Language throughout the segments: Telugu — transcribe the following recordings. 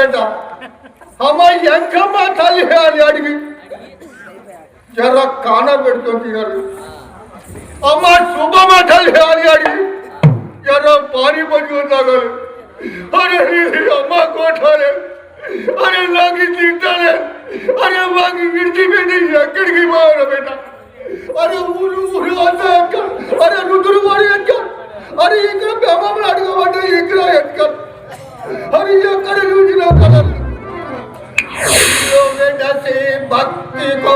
ಬೇಡ ಅಮ್ಮ ಹೆಂಗಮ್ಮ ತಾಲಿ ಹೇಳಿ ಅಡಿಗೆ ಜರ ಕಾಣ ಬಿಡ್ಕೊಂತೀರಿ ಅಮ್ಮ ಶುಭಮ ತಾಲಿ ಹೇಳಿ ಅಡಿಗೆ ಜರ ಪಾನಿ ಬಗ್ಗಲು ಅರೆ ಅಮ್ಮ ಕೊಟ್ಟಾರೆ ಅರೆ ನಂಗೆ ತಿಂತಾಳೆ ಅರೆ ಮಂಗಿ ಇಡ್ತಿ ಬೇಡ ಎಕ್ಕಡಿಗೆ ಮಾಡ ಬೇಡ ಅರೆ ಊರು ಊರು ಅಂತ ಅಕ್ಕ ಅರೆ ರುದ್ರ ಮಾಡಿ ಅಕ್ಕ ಅರೆ ಈಗ ಬೆಮ್ಮ ಅಡಿಗೆ ಮಾಡ ಈಗ ಎತ್ಕೊಂಡು हरिया कर भक्ति को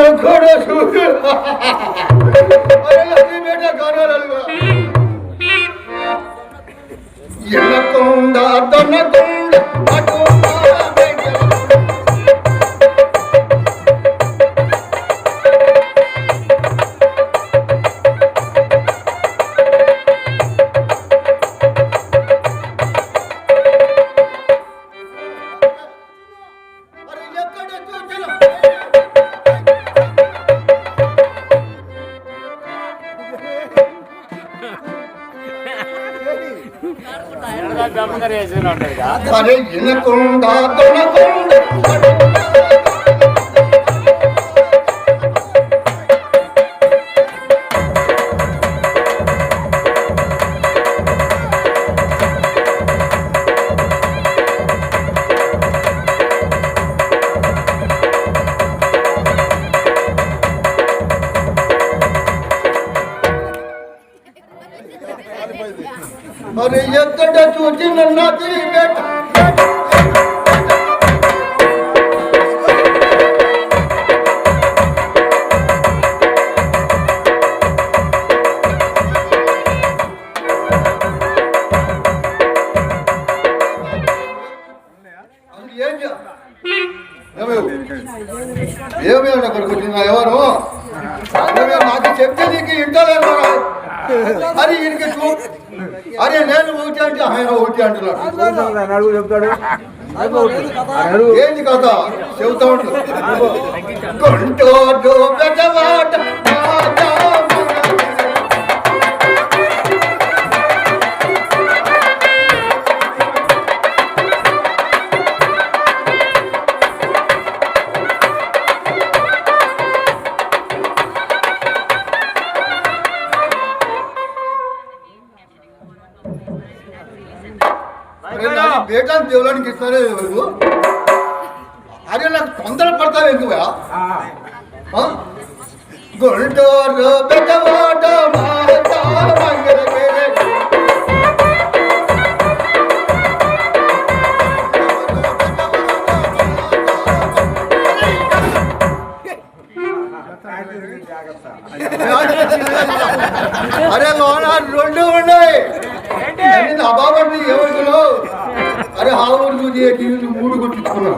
ఎక్కడ చూసి అరే అది బేట కానాలలుగా ఎనకొండ తనకొండ అటు అరే ఇనకొండ తొనకొండ మరి ఎక్కడ చూచి నది తిరిగి పెట్ట ఆయన ఒకటి అంటున్నాడు. చెప్తాడు? ఏంది కథ. చెబుతా ఉండు. గుంటూరు పెద్దవాట బేటాన్ని దేవుడానికి ఇస్తారే ఎవరు అరే నాకు తొందర పడతావు ఎక్కువ గుంటూరు పెద్దవాట మాతా మంగళగిరి. అరే లోన రెండు ఉన్నాయి ఏమనుకున్నావు అరే హావుడు చూసి మూడు కొట్టించుకున్నా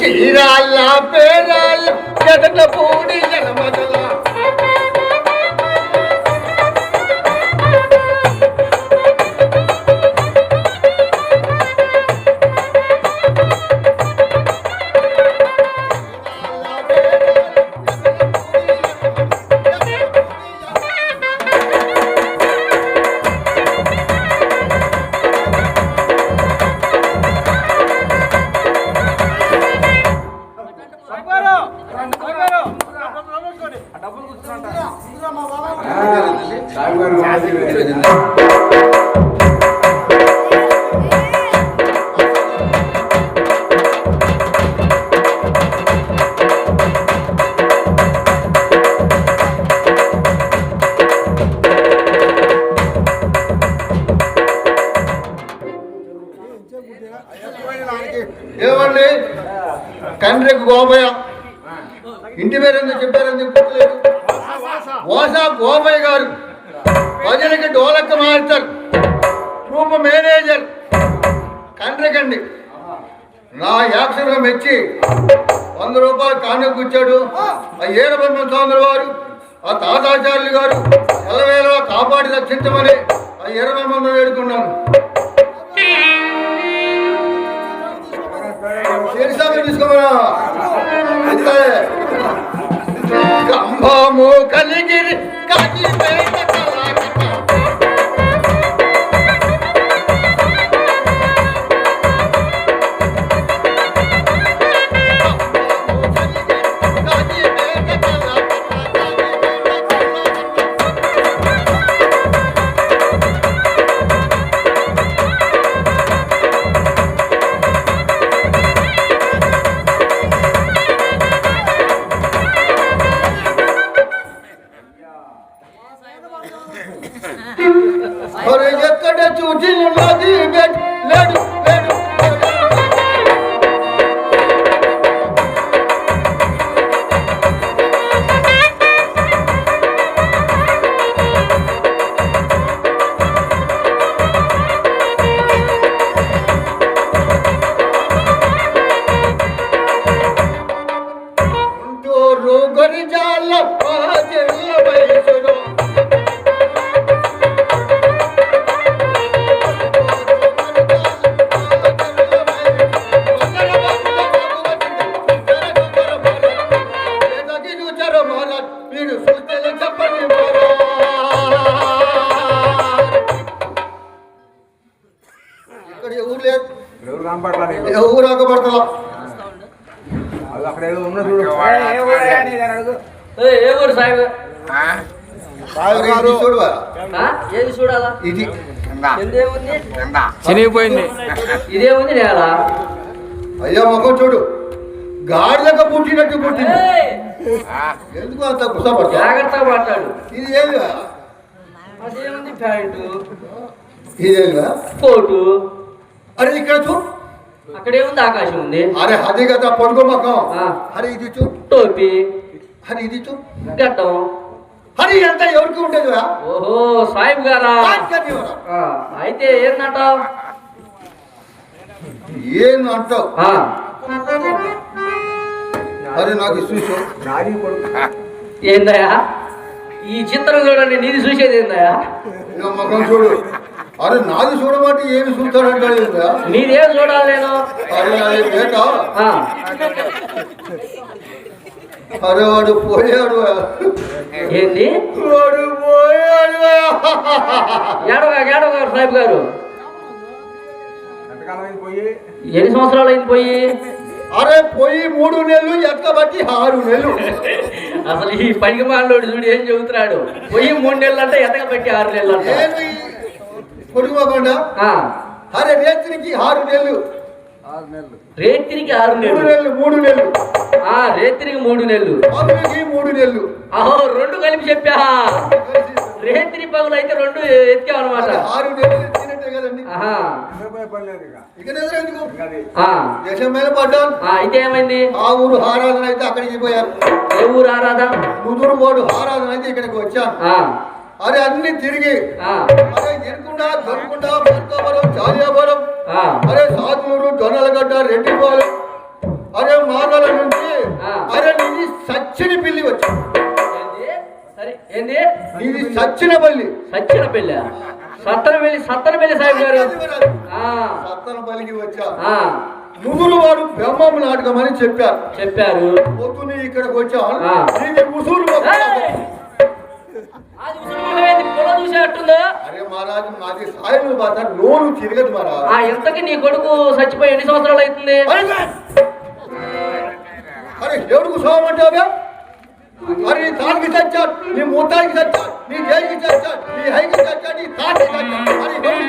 చీరాళ్ళ పేరాళ్ళ ఎదట పూడి ఎనమదల కండ్రికి గోపయ్య ఇంటి పేరు ఎందుకు చెప్పారు ఎందుకు గుర్తులేదు వాసా గోపయ్య గారు. ప్రజలకి డోలక్క మాస్టర్ రూప మేనేజర్. కండ్రికండి. నా యాక్షన్ మెచ్చి వంద రూపాయలు కానుక కూర్చాడు ఆ ఏడబొమ్మ స్వామి వారు ఆ తాతాచార్యులు గారు ఎలవేళ కాపాడి రక్షించమని ఆ ఎర్రబొమ్మ వేడుకున్నాను. చేరిసామి తీసుకోమరా కంభము కలిగిరి కాకి ఇది చినిగిపోయింది. ఇదేముంది నేల. అయ్యా మొఖం చూడు. గాడిదక పుట్టినట్టు పుట్టింది. ఎందుకు అంత కుసపడతా జాగ్రత్తగా మాట్లాడు ఇది ఏమి అదేముంది ప్యాంటు? ఇదేమిరా కోటు. అరే ఇక్కడ చూ. అక్కడేముంది ఆకాశం ఉంది. అరే అది కదా పొడుగు మొఖం. ఆ. అరే ఇది చూ. టోపీ. అరే ఇది చూ. గడ్డం. అరే ఎంత ఎవరికి ఉండేది ఓహో సాయిబు గారా? అయితే ఏందంటావు ఏం అంటావు అరే నాకు చూసు నాది ఏందయ్యా? ఈ చిత్రం చూడండి నీది చూసేది ఏందయ్యా? మొఖం చూడు. అరే నాది చూడమంటే ఏమి చూస్తాడంటాడు? నీదేం చూడాలి నేను? అరే బేట. ఆ, అరే వాడు పోయాడు. ఏంది వాడు పోయాడు. ఏడవగా సాయిబు గారు ఎన్ని సంవత్సరాలు అయింది పోయి? అరే పోయి మూడు నెలలు ఎక్కబట్టి ఆరు నెలలు. అసలు ఈ పనికి మాలోడు చూడు ఏం చెబుతున్నాడు? పోయి మూడు నెలలు అంటే ఎతక పెట్టి ఆరు నెలలు అంట ఆ, అరే నెలలు ఆరు నెలలు. రేత్రికి ఆరు మూడు నెలలు. మూడు నెలలు. ఆ రేత్రికి మూడు నెలలు. మూడు నెలలు. అహో రెండు కలిపి చెప్పా. రేత్రి పగులు అయితే రెండు ఎత్తావు అనమాట ఆరు నెలలు అయితే ఏమైంది? ఆ ఊరు ఆరాధన అయితే అక్కడికి పోయాను ఏ ఊరు ఆరాధన ముదురు వాడు ఆరాధన అయితే ఇక్కడికి వచ్చాను అరే అన్ని తిరిగి. అరే ఎరుకుండా దొరకుండా మార్కాపురం చాలియాపురం అరే సాతులూరు దొనలగడ్డ రెడ్డిపాలెం. అరే మాగల నుంచి. అరే నీది సచ్చిన పిల్లి వచ్చి ఏంది? నీది సచ్చిన పల్లి. సచ్చిన పెళ్ళి సత్తన పెళ్ళి సత్తన పెళ్ళి సాహిబ్ గారు. ఆ, సత్తన పల్లికి వచ్చా. ముదురు వాడు బ్రహ్మం నాటకం అని చెప్పారు. చెప్పారు. పొద్దున్న ఇక్కడికి! అది ఉసురు అరే మహారాజు నాది సాయం నోరు తిరగదు మహారాజు. ఆ ఇంతకి నీ కొడుకు చచ్చిపోయి ఎన్ని సంవత్సరాలు అవుతుంది? అరే ఎవరికి సోమం అంటావా అరే నీ తానికి చచ్చాడు నీ మూతానికి చచ్చాడు నీ దేనికి చచ్చాడు నీ హైకి చచ్చాడు నీ తానికి చచ్చాడు. ఎవరికి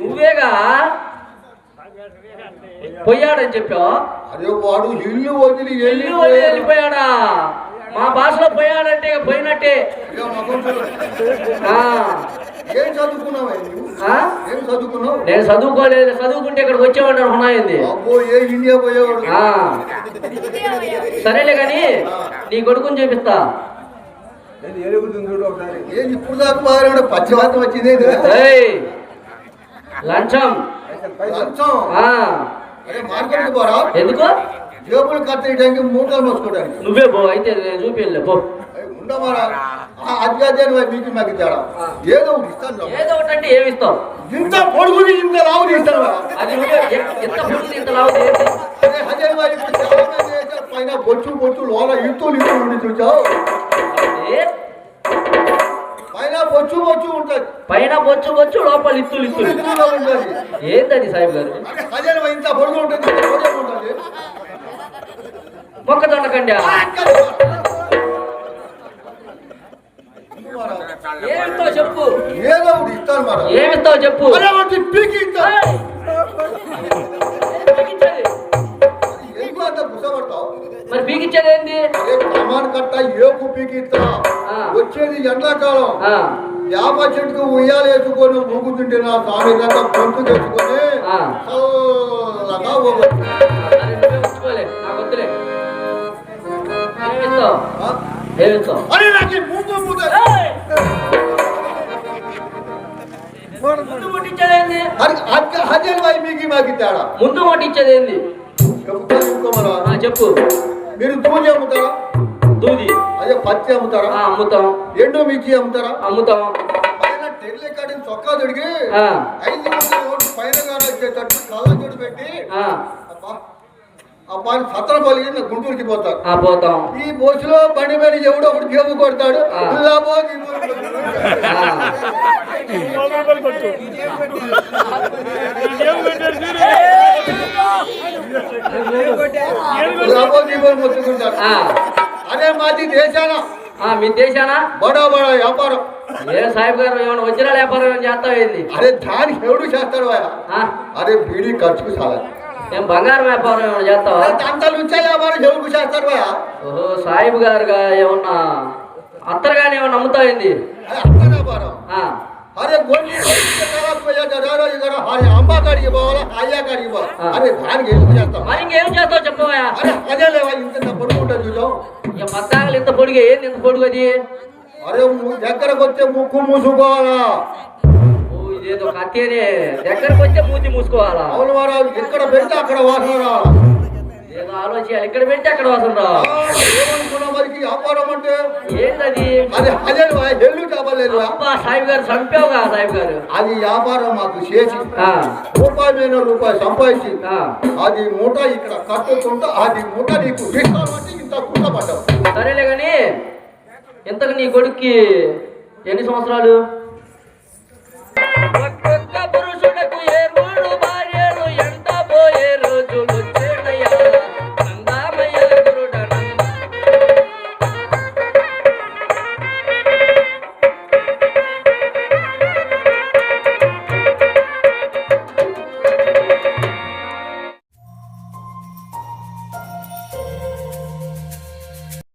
నువ్వేగా? పోయాడని చెప్పావు? అరే వాడు ఇల్లు వదిలి వెళ్ళిపోయాడా? మా భాషలో పోయాడంటే పోయినట్టే. ఏం చదువుకున్నావా? ఏం చదువుకున్నావు? నేను చదువుకోలేదు చదువుకుంటే ఇక్కడికి వచ్చేవాడిని అనుకున్నాయింది అబ్బో ఏ ఇండియా పోయేవాడు? సరేలే కానీ నీ కొడుకుని చూపిస్తా. ఏంది ఎలుగుతుంది చూడు ఒకసారి. ఏం ఇప్పుడు దాకా బాగా పచ్చివాతం వచ్చింది ఇది. ఏయ్, లంచం. ఎందుకు? జేబులు కట్టేయడానికి మూటలు మోసుకోవడానికి. నువ్వే పో అయితే నేను చూపిలే పో. అరే ఉండమారా? ఆ, అది అదే మీకు మాకు తేడా ఏదో ఒకటి ఇస్తాను. ఏదో ఒకటి అంటే ఏమి ఇస్తావు? ఇంత పొడుగుని. అది ఎంత ఇంత లావు అదే మరి. పైన బొచ్చు బొచ్చు లోన ఉండి చూచావు? పైన బొచ్చు బొచ్చు ఉంటది. పైన బొచ్చు బొచ్చు లోపల ఇత్తులు ఇత్తులు ఉంటది. ఏంటది సాహిబ్ గారు? అరే అదే మరి ఇంత పొడుగు ఉంటుంది ఇంత పొడుగు ఉంటుంది. మొక్కజొన్న కండి ఏమిస్తావు చెప్పు. ఏదో ఒకటి ఇస్తాను మరి చెప్పు. పీకి మరి పీకిచ్చేది ఏంది? కట్ట ఏకు పీకి ఇస్తా ఆ. వచ్చేది ఎండాకాలం. యాప చెట్టుకు ఉయ్యాలు వేసుకొని ఊగుతుంటే నా స్వామి దగ్గర గొంతు తెచ్చుకొని. చల్లగా ఏమిస్తావు అరే నాకు ఈ మూత మూత ఏయ్! ముందు ముట్టించేది ఏంది అరే అక్క హజల్ వై మీకు మాకు తేడా ముందు ముట్టించేది ఏంది చెప్తాను చెప్పు. మీరు దూది అమ్ముతారా? దూది. అదే పత్తి అమ్ముతారా? అమ్ముతాం. ఎండు మిర్చి అమ్ముతారా? అమ్ముతాం. పైన టెర్లే కాడిని చొక్కా తొడిగి ఐదు వందల ఓట్లు పైన గానే వచ్చేటట్టు కళ్ళజోడు పెట్టి ఆ, అబ్బా అబ్బా అని సత్రపల్లి నా గుంటూరుకి పోతారు. ఆ, పోతాం. ఈ బోసులో బండి మీద ఎవడో ఒకటి జేబు కొడతాడు. అదే మాది దేశాన. ఆ, మీ దేశానా? బడా బడా వ్యాపారం. ఏ సాహిబ్ గారు ఏమైనా వజ్రాల వ్యాపారం చేస్తావు అరే దానికి ఎవడు చేస్తాడు అరే బీడీ ఖర్చుకు చాలా ఏం బంగారం వ్యాపారం ఏమైనా చేస్తావా? అంత లుచ్చా వ్యాపారం వాయా ఓహో సాహిబ్ గారుగా ఏమన్నా అత్తరుగానే ఏమన్నా అరే వ్యాపారం. పోవాలా అయ్యా కాడికి పోవాలా? ఆ. అరే దానికి ఎందుకు చేస్తాం? మరి ఇంకేం చేస్తావు చెప్పవా అరే అదే లేవా ఇంత పడుకుంటా చూసాం ఇక పద్దాకలు ఇంత పొడిగా ఏంది ఇంత పొడుగు అది? అరే దగ్గరకు వస్తే ముక్కు మూసుకోవాలా? ఇదేదో కత్తేనే దగ్గరకు వచ్చే మూసుకోవాలా? అవును వారాలు ఎక్కడ పెడితే అక్కడ వాసన రావాలా ఏదో ఆలోచించాలి. ఇక్కడ పెడితే అక్కడ వాసన రా. ఆ, ఏమనుకున్నా మరికి వ్యాపారం అంటే? ఏంటది అది అదే ఎల్లు చెప్పలేదు అబ్బా సాహిబ్ గారు చంపావుగా సాహిబ్ గారు. అది వ్యాపారం మాకు చేసి ఆ, రూపాయి మీద రూపాయి సంపాదించి ఆ. అది మూట ఇక్కడ కట్టుకుంటూ అది మూట నీకు ఇంత కుంట పడ్డావు సరేలే కానీ ఇంతకు నీ కొడుక్కి ఎన్ని సంవత్సరాలు? ಪಕ್ಕಕ್ಕ ಬರು